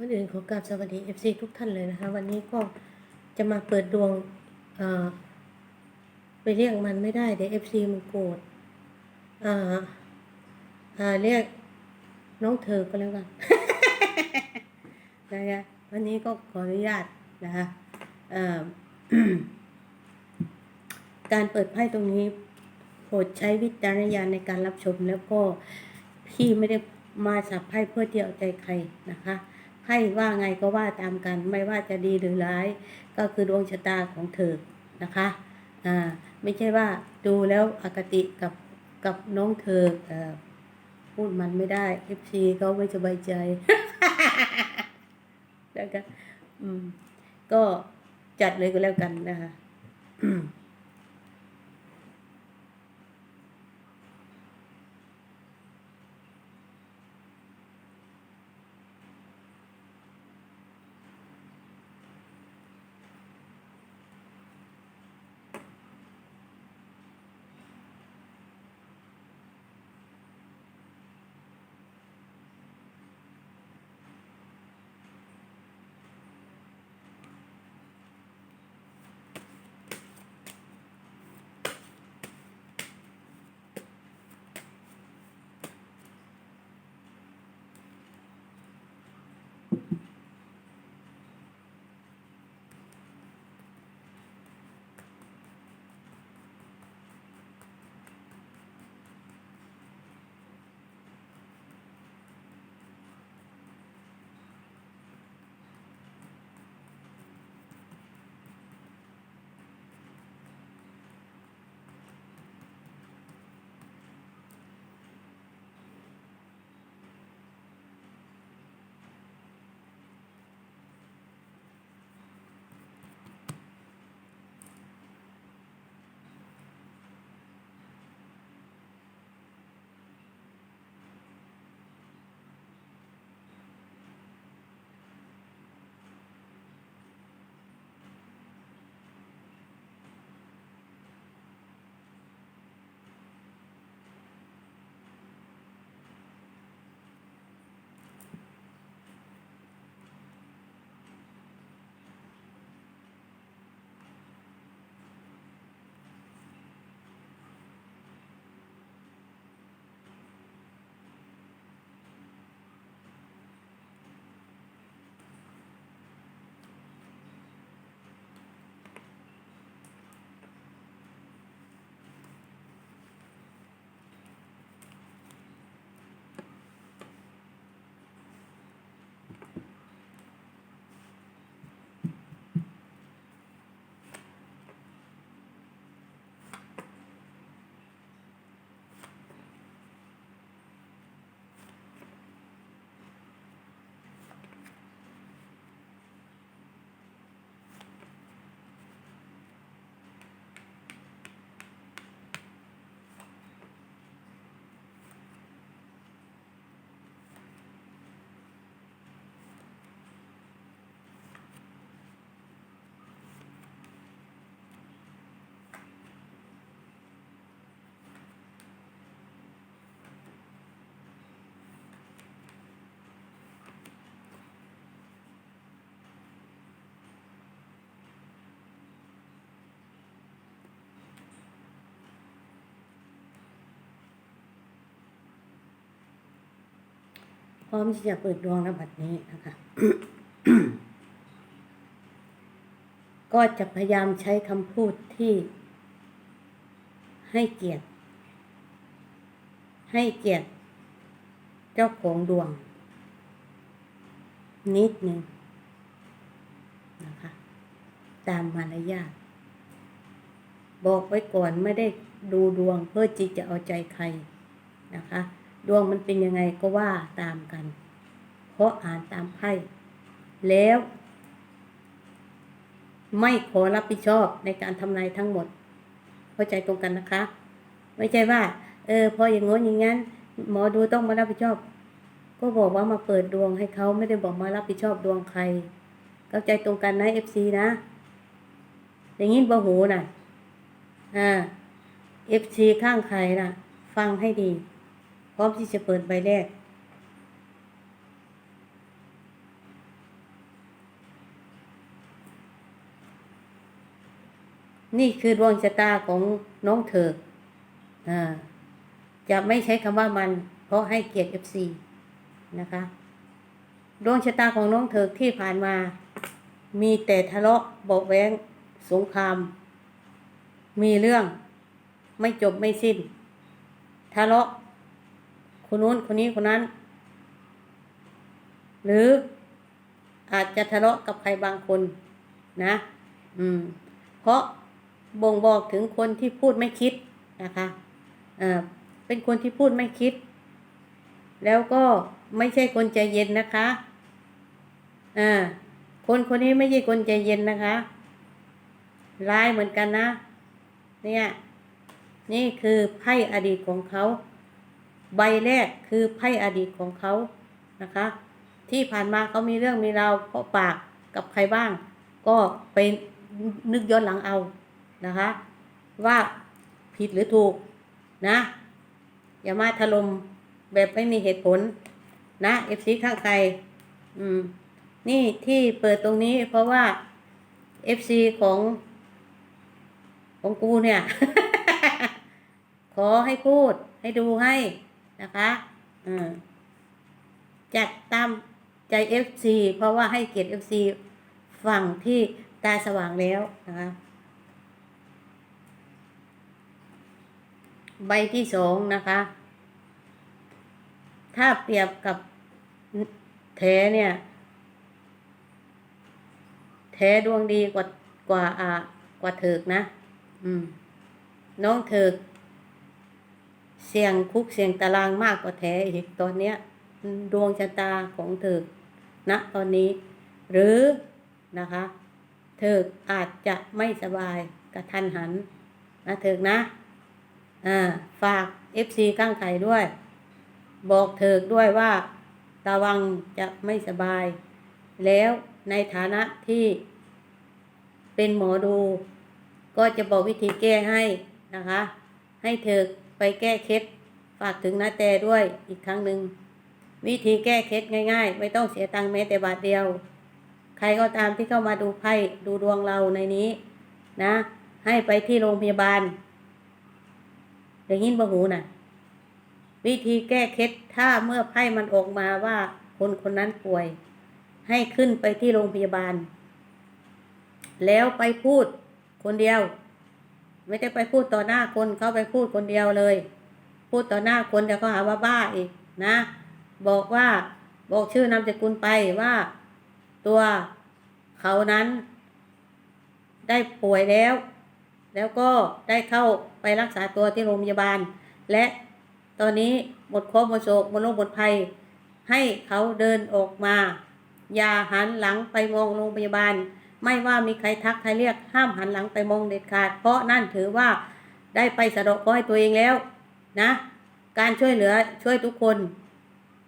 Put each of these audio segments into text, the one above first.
ก่อนอื่นขอกราบสวัสดี FC ทุกท่านเลยนะคะ วันนี้ก็จะมาเปิดดวงไปเรียกมันไม่ได้เดี๋ยว FC มันโกรธเรียกน้องเธอก็แล้วกันนะคะวันนี้ก็ขออนุญาตนะคะการเปิดไพ่ตรงนี้โปรดใช้วิจารณญาณในการรับชมแล้วก็พี่ไม่ได้มาสับไพ่เพื่อที่เอาใจใครนะคะ ไพ่ว่าไงก็ว่าตามกัน ไม่ว่าจะดีหรือร้าย ก็คือดวงชะตาของเธอนะคะอ่าไม่ใช่ว่าดูแล้วอคติกับกับน้องเธอเอ่อพูดมันไม่ได้ FC เขาไม่สบายใจนะคะอืมก็จัดเลยก็แล้วกันนะคะ พร้อมที่จะเปิดดวงระบัดนี้นะคะก็จะพยายามใช้คำพูดที่ ให้เกียรติ ให้เกียรติ เจ้าของดวง นิดหนึ่งนะคะ ตามมารยาทบอกไว้ก่อนไม่ได้ดูดวงเพื่อที่จะเอาใจใครนะคะ ดวงมันเป็นยังไงก็ว่าตามกัน เพราะอ่านตามไพ่แล้ว ไม่ขอรับผิดชอบในการทำนายทั้งหมดเข้าใจตรงกันนะคะ ไม่ใช่ว่า เออ พออย่างง้นอย่างงั้น หมอดูต้องมารับผิดชอบ ก็บอกว่ามาเปิดดวงให้เขาไม่ได้บอกมารับผิดชอบดวงใครเข้าใจตรงกันนะเอฟซีนะ อย่างนี้บ่หูน่ะอ่าเอฟซีข้างใครน่ะ ฟังให้ดี พร้อมที่จะเปิดใบแรก นี่คือดวงชะตาของน้องเธออ่าจะไม่ใช้คำว่ามัน เพราะให้เกียรติ FC นะคะ ดวงชะตาของน้องเธอที่ผ่านมา มีแต่ทะเลาะเบาแวงสงคราม มีเรื่องไม่จบไม่สิ้น ทะเลาะ คนนู้นคนนี้คนนั้น หรืออาจจะทะเลาะกับใครบางคนนะ อืม เพราะบ่งบอกถึงคนที่พูดไม่คิดนะคะเออเป็นคนที่พูดไม่คิด แล้วก็ไม่ใช่คนใจเย็นนะคะอ่าคนคนนี้ไม่ใช่คนใจเย็นนะคะ ร้ายเหมือนกันนะ เนี่ย นี่คือไพ่อดีตของเขา ใบแรกคือไพ่อดีตของเขานะคะ ที่ผ่านมาเขามีเรื่องมีราวเพราะปากกับใครบ้าง ก็ไปนึกย้อนหลังเอานะคะ ว่าผิดหรือถูกนะ อย่ามาถล่มแบบไม่มีเหตุผลนะเอฟซีข้างใครอืม นี่ที่เปิดตรงนี้เพราะว่าเอฟซีของของกูเนี่ย ขอให้พูดให้ดูให้ นะคะอืมจัดตามใจ FC เพราะว่าให้เกียรติ FC ฝั่งที่ตาสว่างแล้วนะคะใบที่สองนะคะ ถ้าเปรียบกับแท้เนี่ยแท้ดวงดีกว่ากว่าอ่ากว่าเถิกนะ อืม น้องเถิก เสี่ยงคุกเสี่ยงตารางมากกว่าแท้อีกตอนเนี้ยดวงชะตาของเถิกณตอนนี้ หรือนะคะเถิกอาจจะไม่สบายกระทันหันนะเถิกนะอ่าฝาก FC ข้างไข่ด้วย บอกเถิกด้วยว่าระวังจะไม่สบาย แล้วในฐานะที่เป็นหมอดู ก็จะบอกวิธีแก้ให้นะคะ ให้เถิก ไปแก้เคล็ดฝากถึงนาแต่ด้วยอีกครั้งหนึ่งวิธีแก้เคล็ดง่าย ๆ ไม่ต้องเสียตังค์แม้แต่บาทเดียว ใครก็ตามที่เข้ามาดูไพ่ดูดวงเราในนี้นะ ให้ไปที่โรงพยาบาลได้ยินบ่หูน่ะ วิธีแก้เคล็ดถ้าเมื่อไพ่มันออกมาว่าคนคนนั้นป่วย ให้ขึ้นไปที่โรงพยาบาล แล้วไปพูดคนเดียว ไม่ได้ไปพูดต่อหน้าคนเขาไปพูดคนเดียวเลย พูดต่อหน้าคนเดี๋ยวเขาหาว่าบ้าอีกนะ บอกว่าบอกชื่อนามสกุลไปว่า ตัวเขานั้น ได้ป่วยแล้ว แล้วก็ได้เข้าไปรักษาตัวที่โรงพยาบาล และตอนนี้หมดโคบหมดโศกหมดโรคหมดภัย ให้เขาเดินออกมา อย่าหันหลังไปมองโรงพยาบาล ไม่ว่ามีใครทักใครเรียกห้ามหันหลังไปมองเด็ดขาด เพราะนั่นถือว่าได้ไปสะดาะเคราะห์ให้ตัวเองแล้วนะ การช่วยเหลือช่วยทุกคน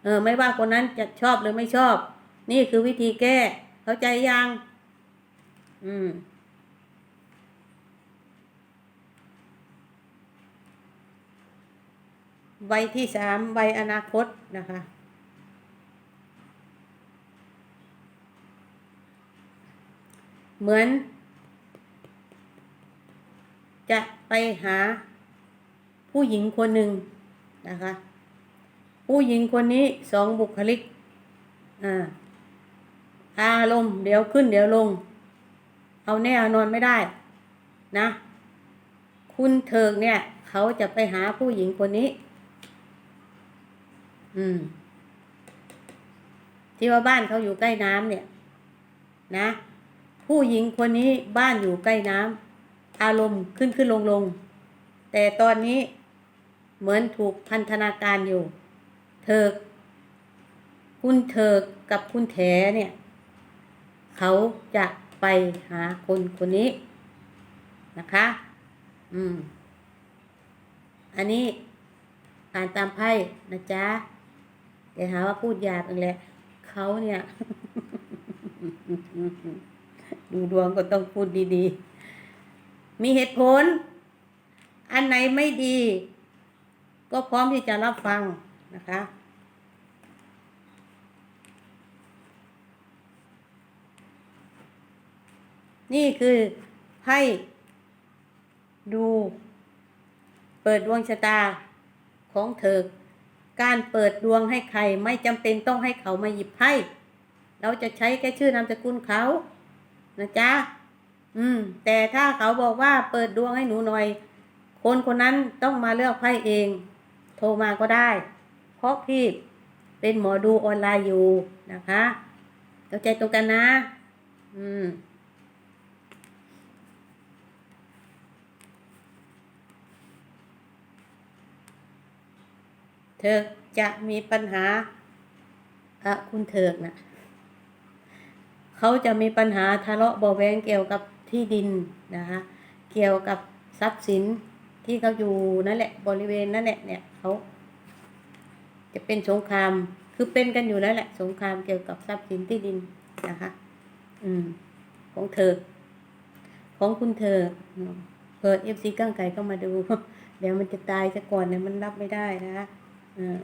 เออไม่ว่าคนนั้นจะชอบหรือไม่ชอบ นี่คือวิธีแก้ เข้าใจยังอืมใบที่สามใบอนาคตนะคะ เหมือน จะไปหาผู้หญิงคนหนึ่งนะคะ ผู้หญิงคนนี้สองบุคลิกอ่าอารมณ์เดี๋ยวขึ้นเดี๋ยวลง เอาแน่เอานอนไม่ได้นะ คุณเถิกเนี่ย เขาจะไปหาผู้หญิงคนนี้ อืม ที่ว่าบ้านเขาอยู่ใกล้น้ำเนี่ย นะ ผู้หญิงคนนี้บ้านอยู่ใกล้น้ำอารมณ์ขึ้นขึ้นลงลงแต่ตอนนี้เหมือนถูกพันธนาการอยู่เถิกคุณเถิกกับคุณแถเนี่ย เขาจะไปหาคนคนนี้นะคะ อืม อันนี้อ่านตามไพ่นะจ๊ะเดี๋ยวหาว่าพูดหยาบอีกแหละเขาเนี่ย ดูดวงก็ต้องพูดดีๆ มีเหตุผล อันไหนไม่ดี ก็พร้อมที่จะรับฟังนะคะ นี่คือไพ่ดู เปิดดวงชะตาของเธอ การเปิดดวงให้ใครไม่จำเป็นต้องให้เขามาหยิบไพ่เราจะใช้แค่ชื่อนามสกุลเขา นะจ๊ะอืม แต่ถ้าเขาบอกว่าเปิดดวงให้หนูหน่อย คนคนนั้นต้องมาเลือกไพ่เอง โทรมาก็ได้ เพราะพี่เป็นหมอดูออนไลน์อยู่นะคะเข้าใจตรงกันนะ อืมเธอจะมีปัญหาอะคุณเถิกนะ เขาจะมีปัญหาทะเลาะเบาแวงเกี่ยวกับที่ดินนะคะ เกี่ยวกับทรัพย์สินที่เขาอยู่นั่นแหละบริเวณนั่นแหละเนี่ยเขาจะเป็นสงครามคือเป็นกันอยู่นั่นแหละ สงครามเกี่ยวกับทรัพย์สินที่ดินนะคะ อืม ของเธอ ของคุณเธอเปิดเอฟซีก้างไก่เข้ามาดู เดี๋ยวมันจะตายซะก่อนเนี่ยมันรับไม่ได้นะคะอ่า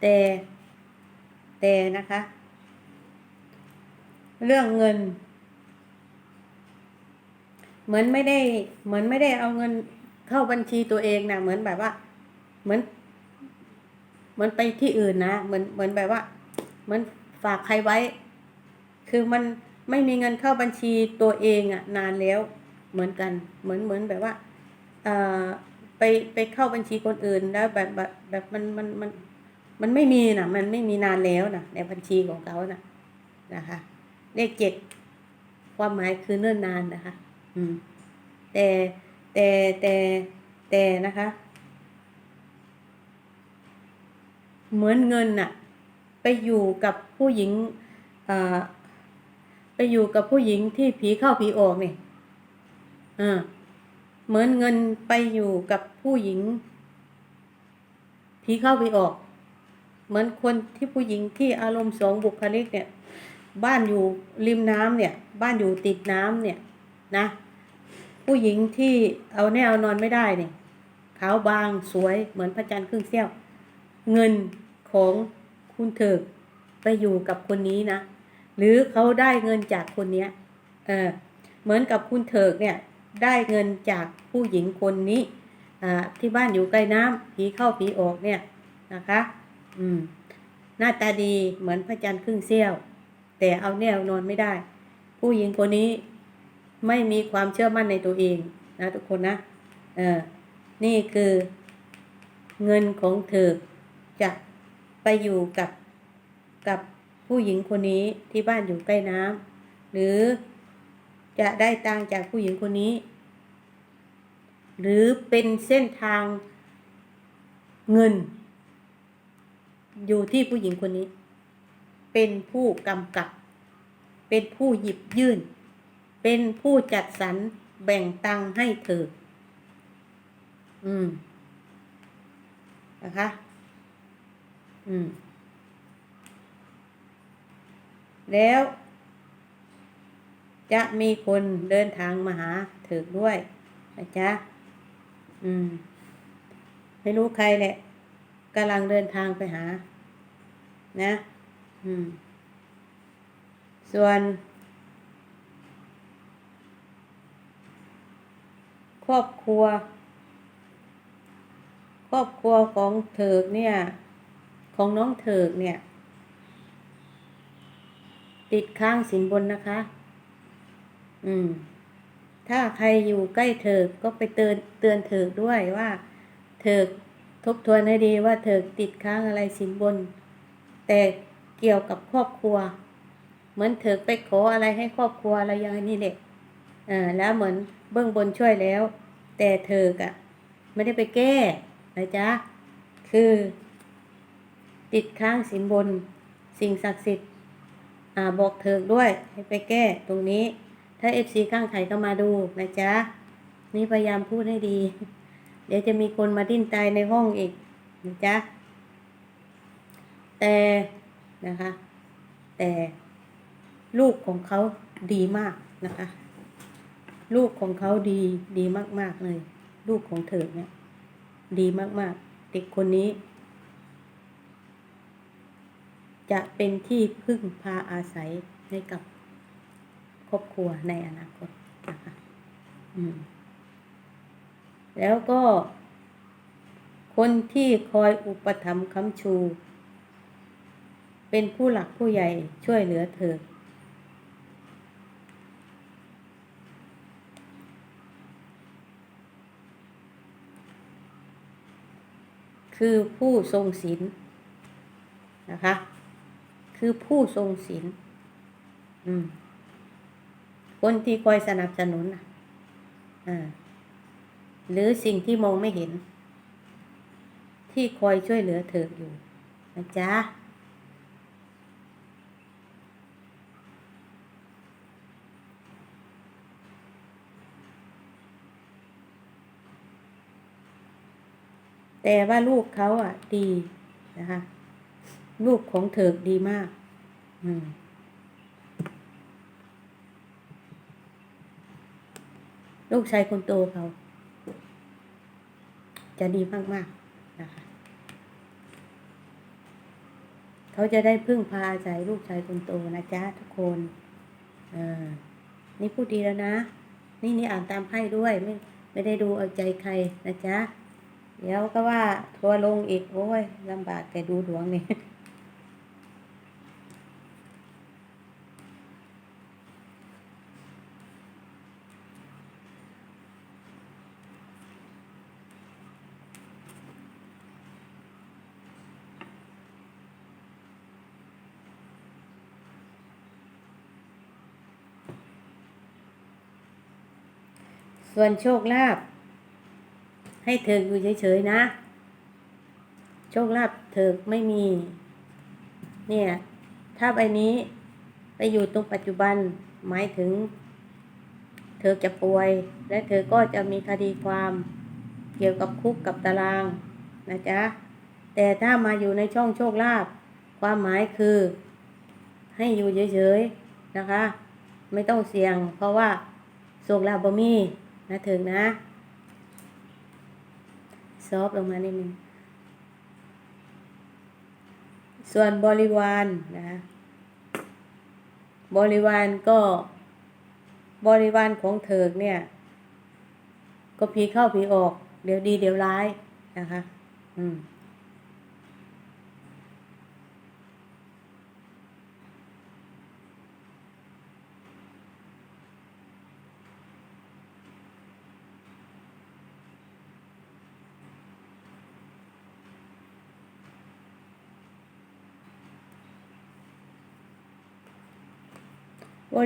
แต่แต่นะคะ เรื่องเงิน เหมือนไม่ได้ เหมือนไม่ได้เอาเงินเข้าบัญชีตัวเองนะเหมือนแบบว่า เหมือน เหมือนไปที่อื่นนะเหมือนเหมือนแบบว่า เหมือนฝากใครไว้ คือมันไม่มีเงินเข้าบัญชีตัวเองอะ่ะนานแล้ว เหมือนกัน เหมือนเหมือนแบบว่าเอ่อไปไปเข้าบัญชีคนอื่นแล้วแบบแบบแบบมันมันมัน มันไม่มีนะมันไม่มีนานแล้วนะในบัญชีของเขานะนะคะ เลขเจ็ดความหมายคือเนิ่นนานนะคะ อืม แต่แต่แต่แต่นะคะ เหมือนเงินน่ะ ไปอยู่กับผู้หญิงอ่าไปอยู่กับผู้หญิงที่ผีเข้าผีออกเนี่ยอ่าเหมือนเงินไปอยู่กับผู้หญิงผีเข้าผีออก เหมือนคนที่ผู้หญิงที่อารมณ์สองบุคลิกเนี่ย บ้านอยู่ริมน้ำเนี่ย บ้านอยู่ติดน้ำเนี่ยนะ ผู้หญิงที่เอาแน่เอานอนไม่ได้เนี่ยขาวบางสวยเหมือนพระจันทร์ครึ่งเสี้ยว เงินของคุณเถิกไปอยู่กับคนนี้นะ หรือเขาได้เงินจากคนเนี้ยเออเหมือนกับคุณเถิกเนี่ยได้เงินจากผู้หญิงคนนี้อ่าที่บ้านอยู่ใกล้น้ำผีเข้าผีออกเนี่ยนะคะ อืม หน้าตาดีเหมือนพระจันทร์ครึ่งเสี้ยว แต่เอาแนวนอนไม่ได้ ผู้หญิงคนนี้ไม่มีความเชื่อมั่นในตัวเองนะทุกคนนะ เออ นี่คือเงินของเธอจะไปอยู่กับกับผู้หญิงคนนี้ที่บ้านอยู่ใกล้น้ำหรือจะได้ตังจากผู้หญิงคนนี้ หรือเป็นเส้นทางเงิน อยู่ที่ผู้หญิงคนนี้ เป็นผู้กำกับ เป็นผู้หยิบยื่น เป็นผู้จัดสรรแบ่งตังให้เธอ อืม นะคะ อืม แล้ว จะมีคนเดินทางมาหาเถิกด้วยนะจ๊ะ อืม ไม่รู้ใครแหละกำลังเดินทางไปหา นะส่วน ครอบครัว ครอบครัวของเถิกเนี่ย ของน้องเถิกเนี่ย ติดค้างสินบนนะคะ อืม ถ้าใครอยู่ใกล้เถิกก็ไปเตือนเตือนเถิกด้วยว่า เถิกทบทวนให้ดีว่าเถิกติดค้างอะไรสินบน แต่เกี่ยวกับครอบครัว เหมือนเถิกไปขออะไรให้ครอบครัวอะไรอย่างนี้เด็กอ่าแล้วเหมือนเบื้องบนช่วยแล้ว แต่เถิกอะไม่ได้ไปแก้นะจ๊ะคือ ติดค้างสินบน สิ่งศักดิ์สิทธิ์อ่าบอกเถิกด้วยให้ไปแก้ตรงนี้ ถ้าเอฟซีข้างไข่ก็มาดูนะจ๊ะนี่พยายามพูดให้ดี เดี๋ยวจะมีคนมาดิ้นตายในห้องอีกนะจ๊ะ แต่นะคะ แต่ลูกของเขาดีมากนะคะ ลูกของเขาดีดีมากๆเลย ลูกของเธอเนี่ยดีมากๆ เด็กคนนี้ จะเป็นที่พึ่งพาอาศัยให้กับครอบครัวในอนาคตนะคะอืมแล้วก็คนที่คอยอุปถัมภ์ค้ำชู เป็นผู้หลักผู้ใหญ่ช่วยเหลือเธอ คือผู้ทรงศีลนะคะ คือผู้ทรงศีลอืมคนที่คอยสนับสนุนอ่าหรือสิ่งที่มองไม่เห็น ที่คอยช่วยเหลือเธออยู่นะจ๊ะ แต่ว่าลูกเขาอะ ดีนะคะลูกของเถิกดีมาก อืมลูกชายคนโตเขา จะดีมากๆนะคะ เขาจะได้พึ่งพาอาศัยลูกชายคนโตนะจ๊ะทุกคนอนี่พูดดีแล้วนะ นี่นี่อ่านตามไพ่ด้วย ไม่ไม่ได้ดูเอาใจใครนะจ๊ะ เดี๋ยวก็ว่าทัวร์ลงอีก โอ้ยลำบากแต่ดูดวงนี่ส่วนโชคลาภ ให้เถิกอยู่เฉยๆนะ โชคลาภเถิกไม่มี เนี่ย ถ้าใบนี้ไปอยู่ตรงปัจจุบันหมายถึง เธอจะป่วย และเธอก็จะมีคดีความเกี่ยวกับคุกกับตารางนะจ๊ะ แต่ถ้ามาอยู่ในช่องโชคลาภความหมายคือ ให้อยู่เฉยๆนะคะ ไม่ต้องเสี่ยง เพราะว่าโชคลาภบ่มีนะถึงนะ ซอฟต์ลงมานิดนึงส่วนบริวารนะบริวารก็บริวารของเถิกเนี่ย ก็ผีเข้าผีออก เดี๋ยวดีเดี๋ยวร้ายนะคะ อืม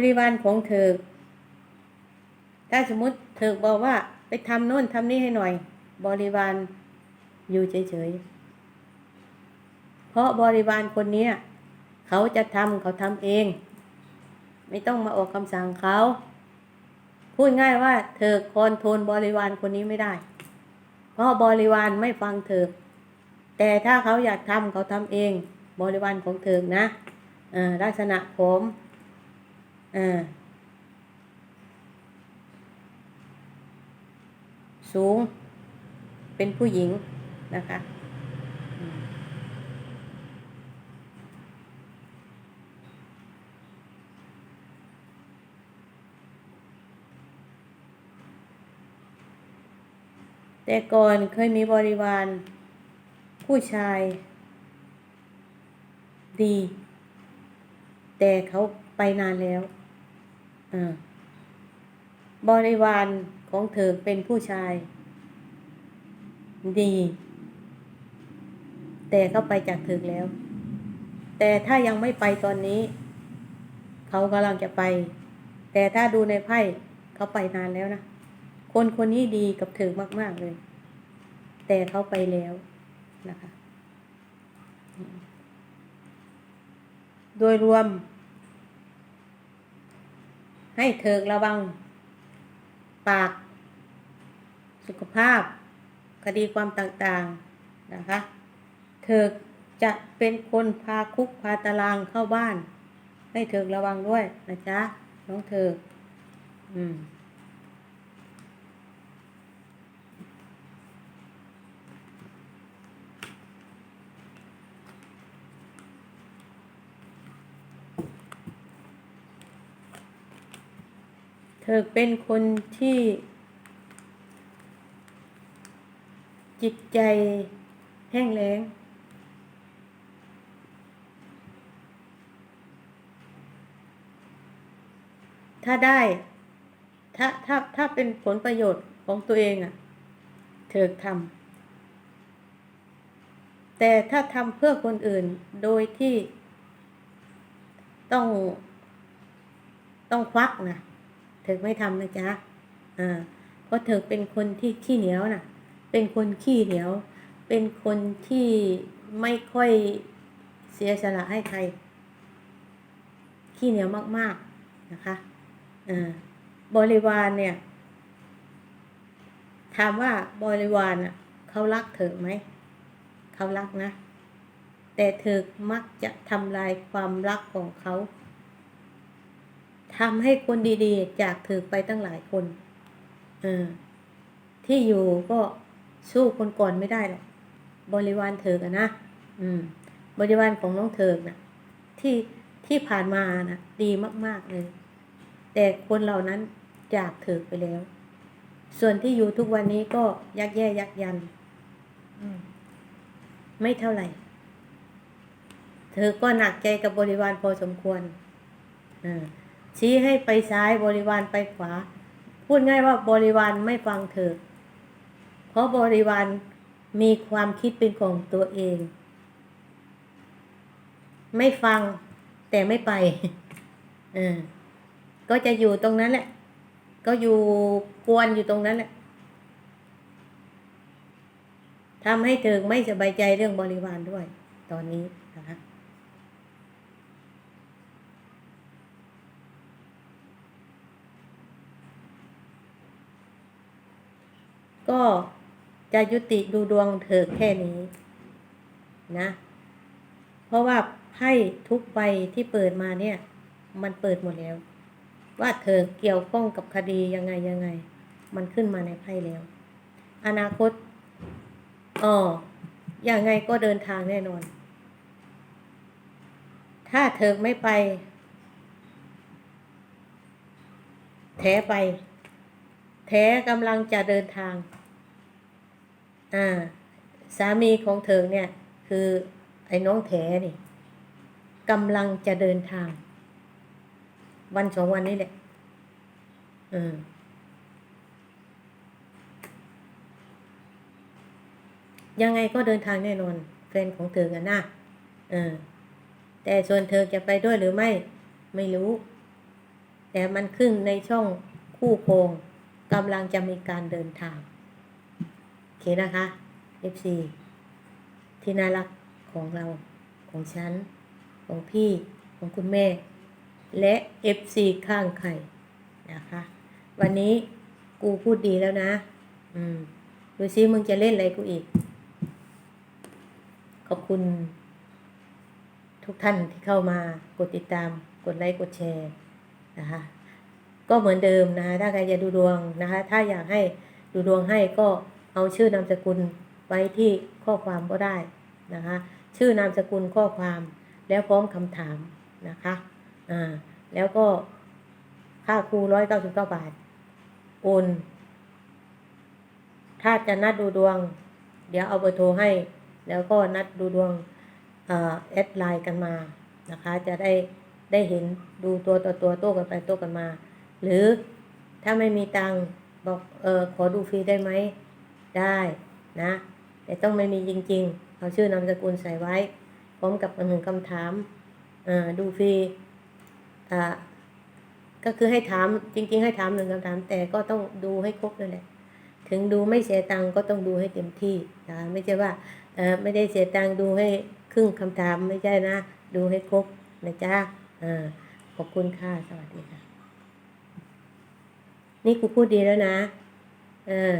ริวารของเธอ ถ้าสมมติเธอบอกว่าไปทำโน่นทำนี่ให้หน่อย บริวารอยู่เฉยๆ เพราะบริวารคนนี้เขาจะทำเขาทำเอง ไม่ต้องมาออกคำสั่งเขา พูดง่ายว่า เธอคอนโทรลบริวารคนนี้ไม่ได้ เพราะบริวารไม่ฟังเธอ แต่ถ้าเขาอยากทำเขาทำเอง บริวารของเธอนะลักษณะผม สูง เป็นผู้หญิงนะคะแต่ก่อนเคยมีบริวาร ผู้ชาย ดี แต่เขาไปนานแล้ว บริวารของเธอเป็นผู้ชาย ดี แต่เขาไปจากเธอแล้ว แต่ถ้ายังไม่ไปตอนนี้ เขากำลังจะไป แต่ถ้าดูในไพ่เขาไปนานแล้วนะ คนคนนี้ดีกับเธอมาก ๆ เลย แต่เขาไปแล้วนะคะ โดยรวม ให้เถิกระวัง ปาก สุขภาพ คดีความต่างๆนะคะ เถิกจะเป็นคนพาคุกพาตารางเข้าบ้าน ให้เถิกระวังด้วยนะจ๊ะน้องเถิกอืม เธอเป็นคนที่ จิตใจแห้งแล้ง ถ้าได้ ถ้าถ้าถ้าเป็นผลประโยชน์ของตัวเองอะ่ะ เธอทำแต่ถ้าทำเพื่อคนอื่นโดยที่ต้องต้องควักนะ เธอไม่ทำนะจ๊ะอ่าเพราะเธอเป็นคนที่ขี้เหนียวน่ะ เป็นคนขี้เหนียว เป็นคนที่ไม่ค่อยเสียสละให้ใคร ขี้เหนียวมาก ๆนะคะอ่าบริวารเนี่ย ถามว่าบริวารอะเขารักเธอไหมเขารักนะ แต่เธอมักจะทำลายความรักของเขา ทำให้คนดีๆ จากเธอไปตั้งหลายคนเออที่อยู่ก็สู้คนก่อนไม่ได้หรอกบริวารเธอกันนะอืม บริวารของน้องเธอนะที่ที่ผ่านมานะดีมาก ๆเลย แต่คนเหล่านั้นจากเธอไปแล้ว ส่วนที่อยู่ทุกวันนี้ก็ยักแย่ยักยันอืมไม่เท่าไหร่ เธอก็หนักใจกับบริวารพอสมควรอ่า ชี้ให้ไปซ้ายบริวารไปขวา พูดง่ายว่าบริวารไม่ฟังเธอ เพราะบริวารมีความคิดเป็นของตัวเอง ไม่ฟังแต่ไม่ไปเออก็จะอยู่ตรงนั้นแหละ ก็อยู่กวนอยู่ตรงนั้นแหละทำให้เธอไม่สบายใจเรื่องบริวารด้วย ตอนนี้นะคะ ก็จะยุติดูดวงเธอแค่นี้นะ เพราะว่าไพ่ทุกใบที่เปิดมาเนี่ย มันเปิดหมดแล้ว ว่าเธอเกี่ยวข้องกับคดียังไงยังไง มันขึ้นมาในไพ่แล้ว อนาคตอ๋อยังไงก็เดินทางแน่นอน ถ้าเธอไม่ไปแท้ไป แท้กำลังจะเดินทาง อ่า สามีของเธอเนี่ย คือไอ้น้องแท้นี่กำลังจะเดินทาง วันสองวันนี้แหละอืมยังไงก็เดินทางแน่นอนแฟนของเธอกันนะเออ แต่ส่วนเธอจะไปด้วยหรือไม่ ไม่รู้ แต่มันขึ้นในช่องคู่โคง กำลังจะมีการเดินทางโอเคนะคะ FC ที่น่ารักของเราของฉัน ของพี่ของคุณแม่ และ FC ข้างไข่นะคะ วันนี้กูพูดดีแล้วนะ อืมดูซิมึงจะเล่นอะไรกูอีก ขอบคุณ ทุกท่านที่เข้ามากดติดตามกดไลค์กดแชร์นะคะ ก็เหมือนเดิมนะถ้าใครจะดูดวงนะคะ ถ้าอยากให้ดูดวงให้ก็เอาชื่อนามสกุลไว้ที่ข้อความก็ได้นะคะ ชื่อนามสกุลข้อความแล้วพร้อมคำถามนะคะอ่าแล้วก็ค่าครูร้อยเก้าสิบเก้าบาท โอน ถ้าจะนัดดูดวง เดี๋ยวเอาเบอร์โทรให้ แล้วก็นัดดูดวงแอดไลน์กันมานะคะ จะได้ได้เห็นดูตัวต่อตัวโต้กันไปโต้กันมา หรือถ้าไม่มีตังค์บอกเออขอดูฟรีได้ไหม ได้นะ แต่ต้องไม่มีจริง ๆ เอาชื่อนามสกุลใส่ไว้ พร้อมกับหนึ่งคำถามเอ่อดูฟรีอ่าก็คือให้ถามจริง ๆ ให้ถามหนึ่งคำถาม แต่ก็ต้องดูให้ครบนั่นแหละถึงดูไม่เสียตังค์ก็ต้องดูให้เต็มที่นะคะไม่ใช่ว่าเออไม่ได้เสียตังค์ดูให้ครึ่งคำถามไม่ใช่นะ ดูให้ครบนะจ๊ะอ่าขอบคุณค่ะ สวัสดีค่ะ นี่กูพูดดีแล้วนะ เออ